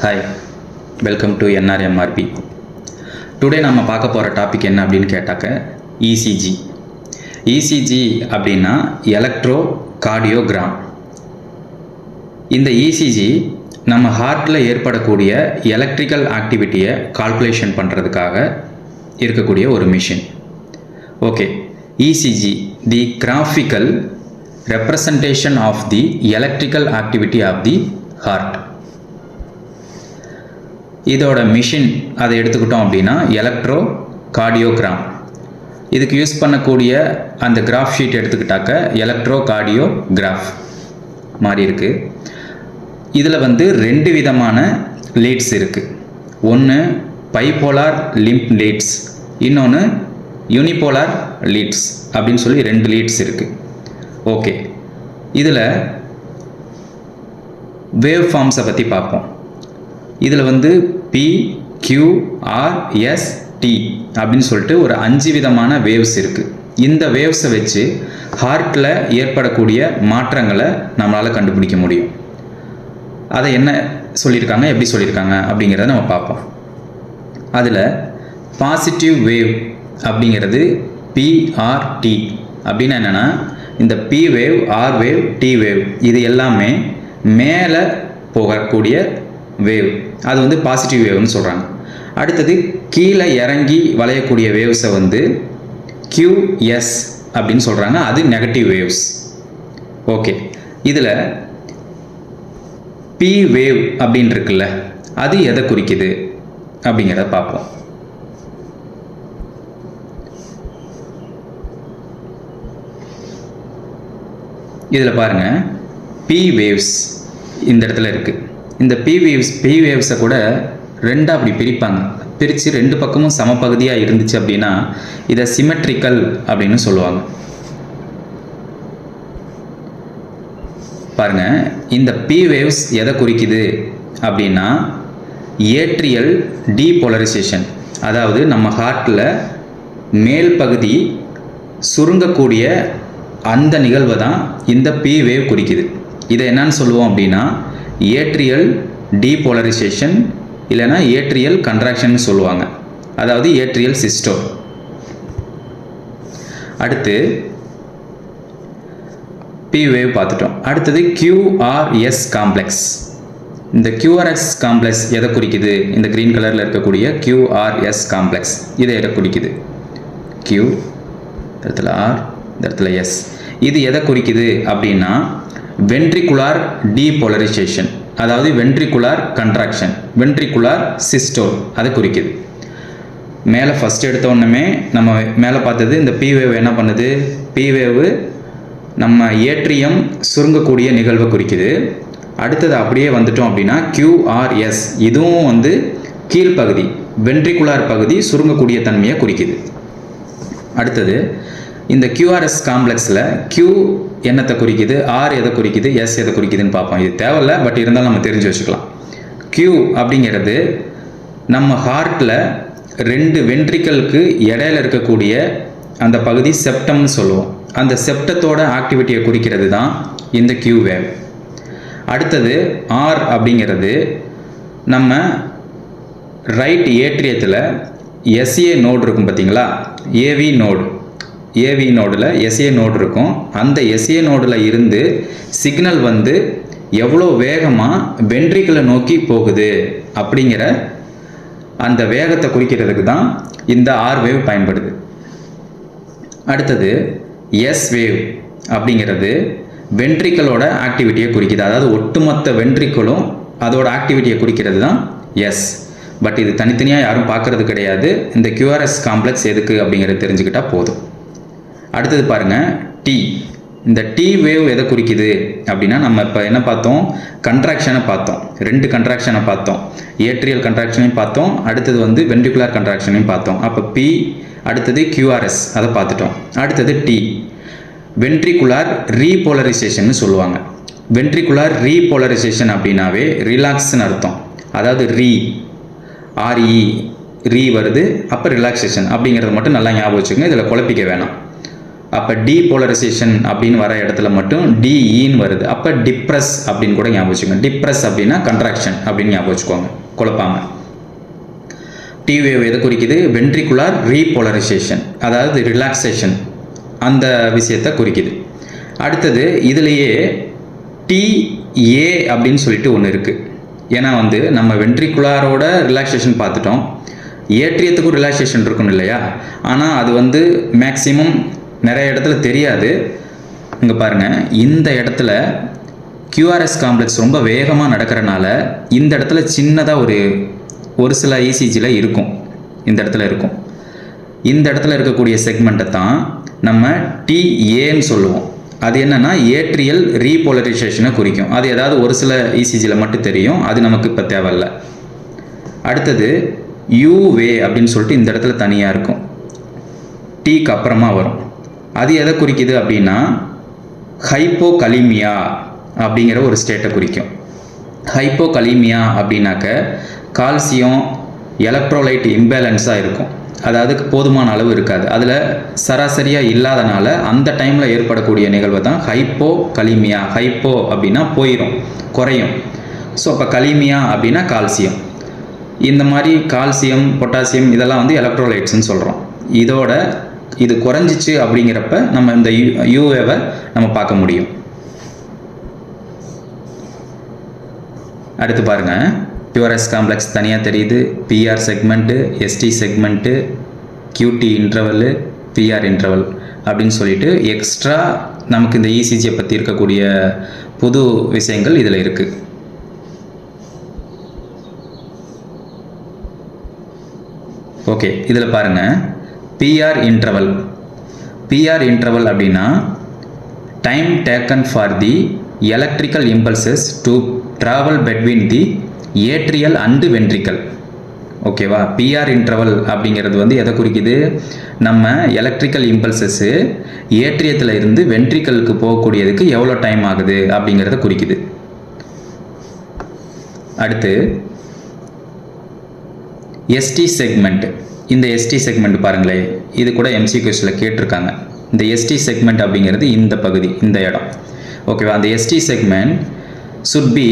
Hi welcome to NRMRB today நம்ம பார்க்க போகிற டாபிக் என்ன அப்படின்னு கேட்டாக்க இசிஜி இசிஜி அப்படின்னா எலக்ட்ரோ கார்டியோகிராம் இந்த இசிஜி நம்ம ஹார்ட்டில் ஏற்படக்கூடிய எலக்ட்ரிக்கல் ஆக்டிவிட்டியை கால்குலேஷன் பண்ணுறதுக்காக இருக்கக்கூடிய ஒரு machine okay ECG the graphical representation of the electrical activity of the heart இதோட மிஷின் அதை எடுத்துக்கிட்டோம் அப்படின்னா எலக்ட்ரோ கார்டியோகிராம் இதுக்கு யூஸ் பண்ணக்கூடிய அந்த கிராஃப் ஷீட் எடுத்துக்கிட்டாக்க எலக்ட்ரோ கார்டியோகிராஃப் மாதிரி இருக்குது இதில் வந்து ரெண்டு விதமான லீட்ஸ் இருக்குது ஒன்று பைபோலார் லிம்ப் லீட்ஸ் இன்னொன்று யூனிபோலார் லீட்ஸ் அப்படின்னு சொல்லி ரெண்டு லீட்ஸ் இருக்குது ஓகே இதில் வேவ் ஃபார்ம்ஸை பற்றி பார்ப்போம். இதில் வந்து P Q R S T அப்படின்னு சொல்லிட்டு ஒரு அஞ்சு விதமான வேவ்ஸ் இருக்குது இந்த வேவ்ஸை வச்சு ஹார்ட்டில் ஏற்படக்கூடிய மாற்றங்களை நம்மளால் கண்டுபிடிக்க முடியும். அதை என்ன சொல்லியிருக்காங்க எப்படி சொல்லியிருக்காங்க அப்படிங்கிறத நம்ம பார்ப்போம். அதில் பாசிட்டிவ் வேவ் அப்படிங்கிறது பிஆர்டி அப்படின்னு என்னென்னா இந்த P wave R wave T wave இது எல்லாமே மேலே போகக்கூடிய வேவ். அது வந்து பாசிட்டிவ் வேவ்னு சொல்கிறாங்க அடுத்தது கீழே இறங்கி வளையக்கூடிய வேவ்ஸை வந்து கியூஎஸ் அப்படின்னு சொல்கிறாங்க அது நெகட்டிவ் வேவ்ஸ் ஓகே இதில் பி வேவ் அப்படின்னு இருக்குல்ல அது எதை குறிக்குது அப்படிங்கிறத பார்ப்போம். இதில் பாருங்கள் பி வேவ்ஸ் இந்த இடத்துல இருக்குது இந்த பி வேவ்ஸ் பி வேவ்ஸை கூட ரெண்டாக அப்படி பிரிப்பாங்க. பிரித்து ரெண்டு பக்கமும் சமபகுதியாக இருந்துச்சு அப்படின்னா இதை சிமெட்ரிக்கல் அப்படின்னு சொல்லுவாங்க. பாருங்கள் இந்த பி வேவ்ஸ் எதை குறிக்குது அப்படின்னா ஏட்ரியல் டீபோலரைசேஷன் அதாவது நம்ம ஹார்ட்டில் மேல் பகுதி சுருங்கக்கூடிய அந்த நிகழ்வை தான் இந்த பி வேவ் குறிக்குது. இதை என்னன்னு சொல்லுவோம் அப்படின்னா ஏட்ரியல் டீபோலரைசேஷன் இல்லைன்னா ஏட்ரியல் கன்ட்ராக்ஷன் சொல்லுவாங்க. அதாவது ஏட்ரியல் சிஸ்டோ அடுத்து பி வேவ் பார்த்துட்டோம். அடுத்தது கியூஆர்எஸ் காம்ப்ளெக்ஸ் இந்த கியூஆர்எஸ் காம்ப்ளெக்ஸ் எதை குறிக்குது? இந்த க்ரீன் கலரில் இருக்கக்கூடிய கியூஆர்எஸ் காம்ப்ளெக்ஸ் இதை எதை குறிக்குது? கியூ இந்த இடத்துல ஆர் இந்த இடத்துல எஸ் இது எதை குறிக்குது அப்படின்னா வென்ட்ரிகுலார் டீபோலரைசேஷன் அதாவது வென்ட்ரிகுலார் கன்ட்ராக்ஷன் வென்ட்ரிகுலார் சிஸ்டோல் அதை குறிக்குது. மேலே ஃபஸ்ட் எடுத்த உடனே நம்ம மேலே பார்த்தது இந்த பி வேவ் என்ன பண்ணுது? பி வேவு நம்ம ஏற்றியம் சுருங்கக்கூடிய நிகழ்வை குறிக்குது. அடுத்தது அப்படியே வந்துட்டோம் அப்படின்னா கியூஆர்எஸ் இதுவும் வந்து கீழ்ப்பகுதி வென்ட்ரிகுலார் பகுதி சுருங்கக்கூடிய தன்மையை குறிக்குது. அடுத்தது இந்த QRS காம்ப்ளெக்ஸில் Q என்னத்தை குறிக்குது? R எதை குறிக்குது? S எதை குறிக்குதுன்னு பார்ப்போம். இது தேவையில்ல பட் இருந்தாலும் நம்ம தெரிஞ்சு வச்சுக்கலாம். Q அப்படிங்கிறது நம்ம ஹார்ட்டில் ரெண்டு வென்ட்ரிக்கலுக்கு இடையில இருக்கக்கூடிய அந்த பகுதி செப்டம்னு சொல்லுவோம். அந்த செப்டத்தோட ஆக்டிவிட்டியை குறிக்கிறது தான் இந்த கியூ வேவ் அடுத்தது ஆர் அப்படிங்கிறது நம்ம ரைட் ஏற்றியத்தில் எஸ்ஏ நோடு இருக்கும் பார்த்தீங்களா ஏவி நோடு ஏவி நோடில் எஸ்ஏ நோடு இருக்கும். அந்த எஸ்ஏ நோடில் இருந்து சிக்னல் வந்து எவ்வளோ வேகமாக வென்ட்ரிக்கலை நோக்கி போகுது அப்படிங்கிற அந்த வேகத்தை குறிக்கிறதுக்கு தான் இந்த ஆர் வேவ் பயன்படுது. அடுத்தது எஸ் வேவ் அப்படிங்கிறது வென்ட்ரிக்கலோட ஆக்டிவிட்டியை குறிக்குது. அதாவது ஒட்டுமொத்த வென்ட்ரிக்கலும் அதோட ஆக்டிவிட்டியை குறிக்கிறது தான் எஸ் பட் இது தனித்தனியாக யாரும் பார்க்கறது கிடையாது. இந்த கியூஆர்எஸ் காம்ப்ளெக்ஸ் எதுக்கு அப்படிங்கிறத தெரிஞ்சுக்கிட்டால் போதும். அடுத்தது பாருங்க டி இந்த டி வேவ் எதை குறிக்குது? அப்படின்னா நம்ம இப்போ என்ன பார்த்தோம்? கன்ட்ராக்ஷனை பார்த்தோம். ரெண்டு கன்ட்ராக்ஷனை பார்த்தோம். ஏட்ரியல் கன்ட்ராக்ஷனையும் பார்த்தோம். அடுத்தது வந்து வென்ட்ரிகுலார் கன்ட்ராக்ஷனையும் பார்த்தோம். அப்போ பி அடுத்தது கியூஆர்எஸ் அதை பார்த்துட்டோம். அடுத்தது டி வென்ட்ரிகுலார் ரீபோலரைசேஷன் சொல்லுவாங்க. வென்ட்ரிகுலார் ரீபோலரைசேஷன் அப்படின்னாவே ரிலாக்ஸ்னு அர்த்தம். அதாவது ரீ ஆர்இ ரீ வருது. அப்போ ரிலாக்ஸேஷன் அப்படிங்கிறத மட்டும் நல்லா ஞாபகம் வச்சுக்கோங்க. இதில் குழப்பிக்க வேணாம். அப்போ டீபோலரைசேஷன் அப்படின்னு வர இடத்துல மட்டும் டிஇன்னு வருது. அப்போ டிப்ரஸ் அப்படின்னு கூட ஞாபகம் வச்சுக்கோங்க. டிப்ரஸ் அப்படின்னா கண்ட்ராக்ஷன் அப்படின்னு ஞாபகம் வச்சுக்கோங்க. குழப்பாம. டிவேவ் எதை குறிக்குது? வென்ட்ரிகுலார் ரீபோலரைசேஷன் அதாவது ரிலாக்ஸேஷன் அந்த விஷயத்தை குறிக்குது. அடுத்தது இதுலேயே டிஏ அப்படின்னு சொல்லிட்டு ஒன்று இருக்குது ஏன்னா வந்து நம்ம வென்ட்ரிகுலாரோட ரிலாக்ஸேஷன் பார்த்துட்டோம். ஏற்றியத்துக்கும் ரிலாக்ஸேஷன் இருக்கும் இல்லையா? ஆனால் அது வந்து மேக்ஸிமம் நிறைய இடத்துல தெரியாது. இங்கே பாருங்கள் இந்த இடத்துல கியூஆர்எஸ் காம்ப்ளெக்ஸ் ரொம்ப வேகமாக நடக்கிறனால இந்த இடத்துல சின்னதாக ஒரு ஒரு சில இசிஜியில் இருக்கும். இந்த இடத்துல இருக்கும். இந்த இடத்துல இருக்கக்கூடிய செக்மெண்ட்டை தான் நம்ம டிஏன்னு சொல்லுவோம். அது என்னென்னா ஏட்ரியல் ரீபோலரைசேஷனை குறிக்கும். அது ஏதாவது ஒரு சில இசிஜியில் மட்டும் தெரியும். அது நமக்கு இப்போ தேவையில்ல. அடுத்தது யூவே அப்படின்னு சொல்லிட்டு இந்த இடத்துல தனியாக இருக்கும். டீக்கு அப்புறமா வரும். அது எதை குறிக்குது அப்படின்னா ஹைப்போகலிமியா அப்படிங்கிற ஒரு ஸ்டேட்டை குறிக்கும். ஹைப்போகலிமியா அப்படின்னாக்க கால்சியம் எலக்ட்ரோலைட் இம்பேலன்ஸாக இருக்கும். அதாவது போதுமான அளவு இருக்காது. அதில் சராசரியாக இல்லாதனால அந்த டைமில் ஏற்படக்கூடிய நிகழ்வு தான் ஹைப்போ கலிமியா ஹைப்போ அப்படின்னா போயிடும் குறையும். ஸோ அப்போ கலிமியா அப்படின்னா கால்சியம் இந்த மாதிரி கால்சியம் பொட்டாசியம் இதெல்லாம் வந்து எலக்ட்ரோலைட்ஸ்னு சொல்கிறோம் இதோட இது குறைஞ்சிச்சு அப்படிங்கிறப்ப நம்ம இந்த யூ யூஏவை நம்ம பார்க்க முடியும். அடுத்து பாருங்கள் பியூரஸ் காம்ப்ளெக்ஸ் தனியாக தெரியுது. PR segment ST segment QT interval PR interval அப்படின்னு சொல்லிட்டு எக்ஸ்ட்ரா நமக்கு இந்த இசிஜியை பற்றி இருக்கக்கூடிய புது விஷயங்கள் இதில் இருக்குது ஓகே இதில் பாருங்கள் பிஆர் இன்டர்வல் பிஆர் இன்டர்வல் அப்படின்னா time taken for the electrical impulses to travel between the atrial and ventricular ஓகேவா பிஆர் இன்டர்வல் அப்படிங்கிறது வந்து எதை குறிக்குது? நம்ம எலக்ட்ரிக்கல் இம்பல்சஸ்ஸு ஏட்ரியத்தில் இருந்து வென்ட்ரிக்கலுக்கு போகக்கூடியதுக்கு எவ்வளோ டைம் ஆகுது அப்படிங்கிறத குறிக்குது. அடுத்து எஸ்டி செக்மெண்ட் இந்த எஸ்டி செக்மெண்ட் பாருங்களேன். இது கூட எம்சிக்யூஸில் கேட்டிருக்காங்க. இந்த எஸ்டி செக்மெண்ட் அப்படிங்கிறது இந்த பகுதி இந்த இடம். ஓகேவா அந்த ST segment should be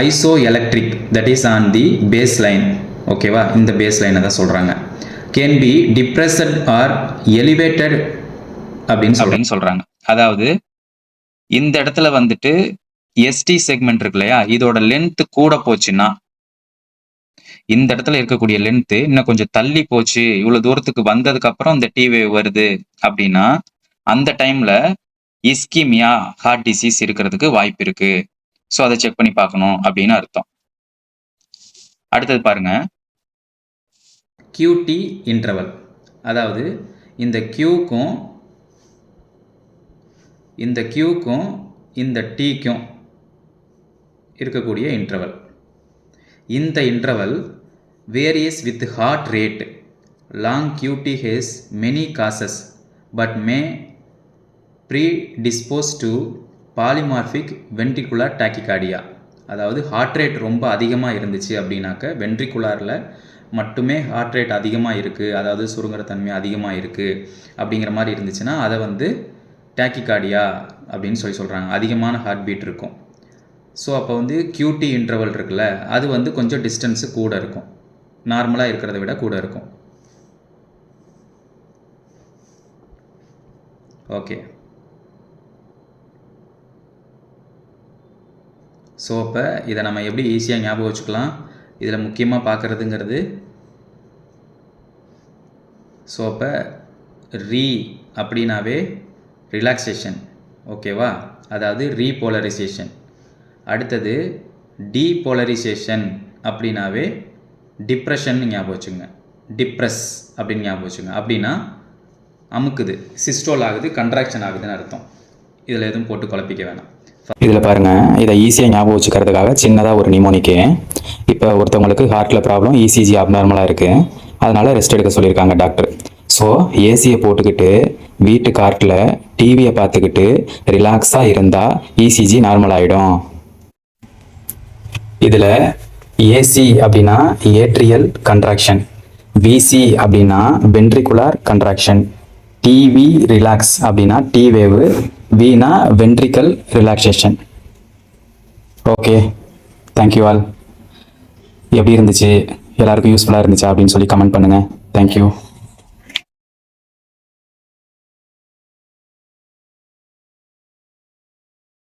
isoelectric that is on the base line ஓகேவா இந்த பேஸ் லைனை தான் சொல்கிறாங்க can be depressed or elevated அப்படின்னு அப்படின்னு சொல்கிறாங்க அதாவது இந்த இடத்துல வந்துட்டு எஸ்டி செக்மெண்ட் இருக்கு இல்லையா? இதோட லென்த் கூட போச்சுன்னா இந்த இடத்துல இருக்கக்கூடிய லென்த்து இன்னும் கொஞ்சம் தள்ளி போச்சு. இவ்வளவு தூரத்துக்கு வந்ததுக்கு அப்புறம் இந்த டி வேவ் வருது அப்படின்னா அந்த டைம்ல இஸ்கிமியா ஹார்ட் டிசீஸ் இருக்கிறதுக்கு வாய்ப்பு இருக்கு. ஸோ அதை செக் பண்ணி பார்க்கணும் அப்படின்னு அர்த்தம். அடுத்தது பாருங்க. கியூடி இன்டர்வல் அதாவது இந்த கியூக்கும் இந்த கியூக்கும் இந்த டீக்கும் இருக்கக்கூடிய இன்டர்வல் இந்த interval varies with heart rate long QT has many causes but may dispose to polymorphic ventricular tachycardia அதாவது ஹார்ட் ரேட் ரொம்ப அதிகமாக இருந்துச்சு அப்படின்னாக்க வென்ட்ரிகுலாரில் மட்டுமே ஹார்ட் ரேட் அதிகமாக இருக்குது அதாவது சுருங்குற தன்மை அதிகமாக இருக்குது அப்படிங்கிற மாதிரி இருந்துச்சுன்னா அதை வந்து டாக்கிகார்டியா அப்படின்னு சொல்லி சொல்கிறாங்க அதிகமான ஹார்ட் பீட் இருக்கும். ஸோ அப்போ வந்து கியூடி இன்டர்வல் இருக்குல்ல அது வந்து கொஞ்சம் டிஸ்டன்ஸு கூட இருக்கும். நார்மலாக இருக்கிறத விட கூட இருக்கும். ஓகே ஸோ அப்போ இதை நம்ம எப்படி ஈஸியாக ஞாபகம் வச்சுக்கலாம்? இதில் முக்கியமாக பார்க்குறதுங்கிறது ஸோ அப்போ ரீ அப்படின்னாவே ரிலாக்ஸேஷன் ஓகேவா அதாவது ரீபோலரைசேஷன் அடுத்தது டீபோலரைசேஷன் அப்படின்னாவே டிப்ரெஷன் ஞாபகம் வச்சுங்க டிப்ரெஸ் அப்படின்னு ஞாபகம் வச்சுங்க அப்படின்னா அமுக்குது சிஸ்டோல் ஆகுது கன்ட்ராக்ஷன் ஆகுதுன்னு அர்த்தம். இதில் எதுவும் போட்டு குழப்பிக்க வேணாம். இதில் பாருங்கள் இதை ஈஸியாக ஞாபகம் வச்சுக்கிறதுக்காக சின்னதாக ஒரு நிமோனிக்கு இப்போ ஒருத்தவங்களுக்கு ஹார்ட்டில் ப்ராப்ளம் இசிஜி அப்நார்மலாக இருக்குது அதனால் ரெஸ்ட் எடுக்க சொல்லியிருக்காங்க டாக்டர் ஸோ ஏசியை போட்டுக்கிட்டு வீட்டு கார்ட்டில் டிவியை பார்த்துக்கிட்டு ரிலாக்ஸாக இருந்தால் இசிஜி நார்மல் ஆகிடும் இதில் ஏசி அப்படின்னா ஏட்ரியல் கன்ட்ராக்ஷன் விசி அப்படின்னா வென்ட்ரிகுலார் கன்ட்ராக்ஷன் டிவி ரிலாக்ஸ் அப்படின்னா டி வேவு வினா ventricle relaxation okay thank you all எப்படி இருந்துச்சு? எல்லாருக்கும் யூஸ்ஃபுல்லாக இருந்துச்சா அப்படின்னு சொல்லி கமெண்ட் பண்ணுங்கள் தேங்க்யூ